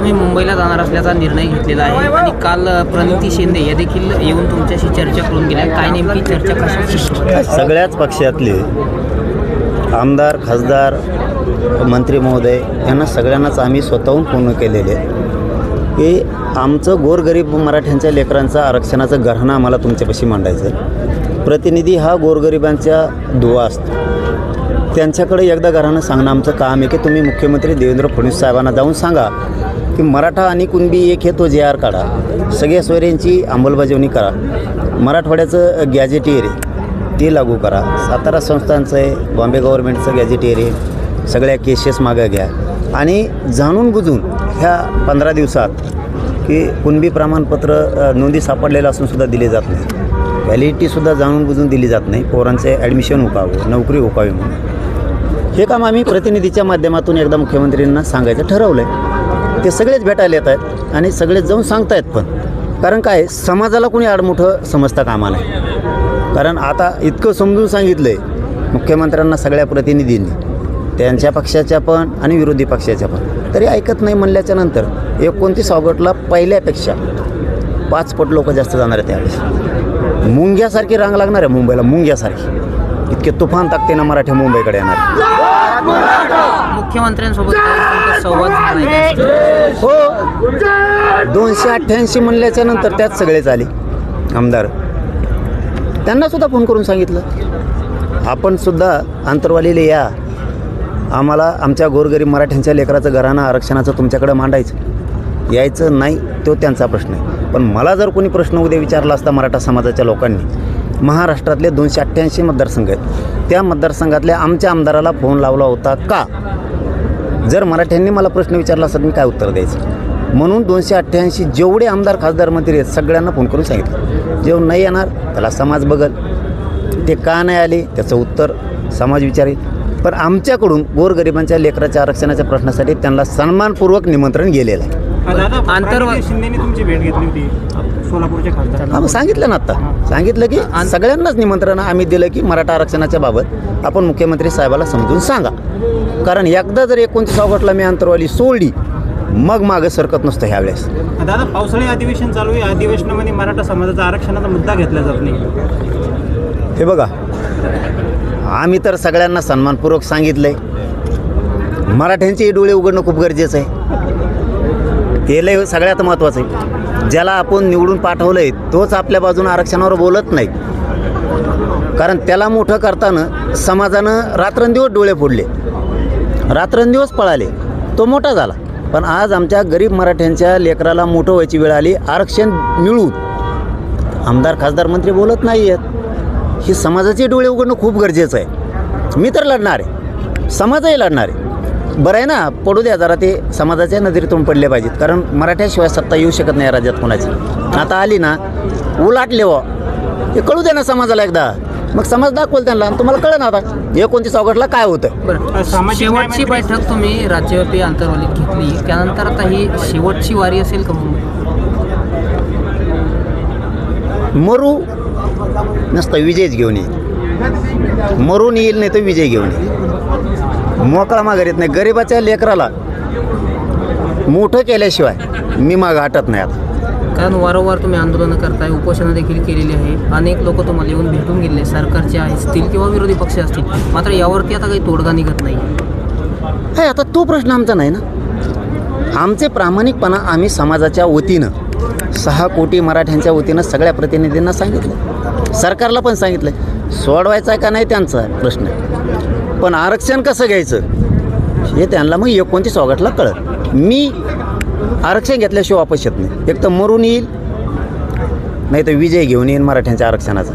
तुम्ही मुंबईला जाणार असल्याचा निर्णय घेतलेला आहे. आणि काल प्रणिती शिंदे या देखील येऊन तुमच्याशी चर्चा करून गेल्या. काय नेमकी चर्चा कशाची सगळ्याच पक्षातले आमदार खासदार मंत्री महोदय यांना सगळ्यांनाच आम्ही स्वतःहून पूर्ण केलेले. आहे की आमचं गोरगरीब मराठ्यांच्या लेकरांचं आरक्षणाचं गहना आम्हाला तुमच्यापाशी मांडायचं आहे. प्रतिनिधी हा गोरगरिबांच्या दुवा असतो. त्यांच्याकडे एकदा घरानं सांगणं आमचं काम आहे की तुम्ही मुख्यमंत्री देवेंद्र फडणवीस साहेबांना जाऊन सांगा. की मराठा आणि कुणबी एक हे तो जे आर काढा. सगळ्या सोयऱ्यांची अंमलबजावणी करा. मराठवाड्याचं गॅजेटियर आहे ते लागू करा. सातारा संस्थांचं आहे बॉम्बे गव्हर्नमेंटचं गॅजेटियर आहे. सगळ्या केसेस मागं घ्या. आणि जाणून बुजून ह्या पंधरा दिवसात की कुणबी प्रमाणपत्र नोंदी सापडलेलं असूनसुद्धा दिले जात नाही. व्हॅलिडिटीसुद्धा जाणून बुजून दिली जात नाही. पोरांचे ॲडमिशन उकावं नोकरी उकावी म्हणून. हे काम आम्ही प्रतिनिधीच्या माध्यमातून एकदा मुख्यमंत्र्यांना सांगायचं ठरवलं आहे ते सगळेच भेटायला येत आहेत आणि सगळेच जाऊन सांगतायत पण. कारण काय समाजाला कोणी आडमुठं समजता कामा नाही कारण आता इतकं समजून सांगितलं आहे मुख्यमंत्र्यांना सगळ्या प्रतिनिधींनी. त्यांच्या पक्षाच्या पण आणि विरोधी पक्षाच्या पण. तरी ऐकत नाही म्हणल्याच्या नंतर एकोणतीस ऑगस्टला पहिल्यापेक्षा पाच पट लोक जास्त जाणार आहेत त्यावेळेस मुंग्यासारखी रांग लागणार आहे मुंबईला मुंग्यासारखी. इतके तुफान ताकदीनं मराठी मुंबईकडे येणार. मुख्यमंत्र्यांसोबत संवाद? हो. दोनशे अठ्ठ्याऐंशी म्हणल्याच्या नंतर त्यात सगळेच आले. आमदार. त्यांना सुद्धा फोन करून सांगितलं. आपण सुद्धा आंतरवालीला या. आम्हाला आमच्या गोरगरीब मराठ्यांच्या लेकराचं घराणं आरक्षणाचं तुमच्याकडे मांडायचं. यायचं नाही तो त्यांचा प्रश्न आहे. पण मला जर कोणी प्रश्न उद्या विचारला असता मराठा समाजाच्या लोकांनी महाराष्ट्रातले दोनशे अठ्ठ्याऐंशी मतदारसंघ आहेत. त्या मतदारसंघातल्या आमच्या आमदाराला फोन लावला होता का? जर मराठ्यांनी मला प्रश्न विचारला असता तर मी काय उत्तर द्यायचं? म्हणून दोनशे अठ्ठ्याऐंशी जेवढे आमदार खासदार मंत्री आहेत सगळ्यांना फोन करून सांगितलं. जेव्हा नाही येणार त्याला समाज बघल. ते का नाही आले त्याचं उत्तर समाज विचारेल. पण आमच्याकडून गोरगरिबांच्या लेकराच्या आरक्षणाच्या प्रश्नासाठी त्यांना सन्मानपूर्वक निमंत्रण गेलेलं आहे. शिंदेने तुमची भेट घेतली होती. खासदार. सांगितलं ना आता. सांगितलं की सगळ्यांनाच निमंत्रण आम्ही दिलं की मराठा आरक्षणाच्या बाबत आपण मुख्यमंत्री साहेबाला समजून सांगा. कारण एकदा जर एकोणतीस ऑगस्टला मी अंतरवाली सोडली मग मागं सरकत नसतं ह्यावेळेस. दादा पावसाळी अधिवेशन चालू आहे. अधिवेशनामध्ये मराठा समाजाचा आरक्षणाचा मुद्दा घेतला जात नाही. हे बघा आम्ही तर सगळ्यांना सन्मानपूर्वक सांगितलंय. मराठ्यांचे डोळे उघडणं खूप गरजेचं आहे. हे लय सगळ्यात महत्त्वाचं आहे. ज्याला आपण निवडून पाठवलं आहे तोच आपल्या बाजूनं आरक्षणावर बोलत नाही. कारण त्याला मोठं करताना समाजानं रात्रंदिवस डोळे फोडले. रात्रंदिवस पळाले. तो मोठा झाला. पण आज आमच्या गरीब मराठ्यांच्या लेकराला मोठं व्हायची वेळ आली आरक्षण मिळून. आमदार खासदार मंत्री बोलत नाही आहेत. ही समाजाचे डोळे उघडणं खूप गरजेचं आहे. मी तर लढणार आहे. समाजही लढणार आहे. बरं आहे ना पडू द्या जरा ते समाजाच्या नजरेतून पडले पाहिजेत. कारण मराठ्याशिवाय सत्ता येऊ शकत नाही राज्यात कोणाची. आता आली ना उलाटले व हे कळू द्या ना समाजाला एकदा. मग समाज दाखवल त्यांना तुम्हाला कळलं ना आता एकोणतीस ऑगस्टला काय होतं. शेवटची बैठक तुम्ही राज्यव्यापी आंतरवालीत घेतली. त्यानंतर आता ही शेवटची वारी असेल का मरू नसतं विजयच घेऊन येईल. मरून येईल नाही तर विजय घेऊन येईल. मोकळा माघार येत नाही. गरिबाच्या लेकराला मोठं केल्याशिवाय मी माग हटत नाही आता. कारण वारंवार तुम्ही आंदोलनं करताय उपोषणं देखील केलेली आहे. अनेक लोक तुम्हाला येऊन भेटून गेले. सरकारचे असतील किंवा विरोधी पक्ष असतील. मात्र यावरती आता काही तोडगा निघत नाही. हे आता तो प्रश्न आमचा नाही ना? आमचे प्रामाणिकपणा आम्ही समाजाच्या वतीनं सहा कोटी मराठ्यांच्या वतीनं सगळ्या प्रतिनिधींना सांगितलं. सरकारला पण सांगितलं सोडवायचा का नाही त्यांचा प्रश्न पण आरक्षण कसं घ्यायचं? हे त्यांना मग एकोणतीस ऑगस्टला कळत मी आरक्षण घेतल्याशिवाय वापस येत नाही. एक तर मरून येईल नाही तर विजय घेऊन येईन मराठ्यांच्या आरक्षणाचा.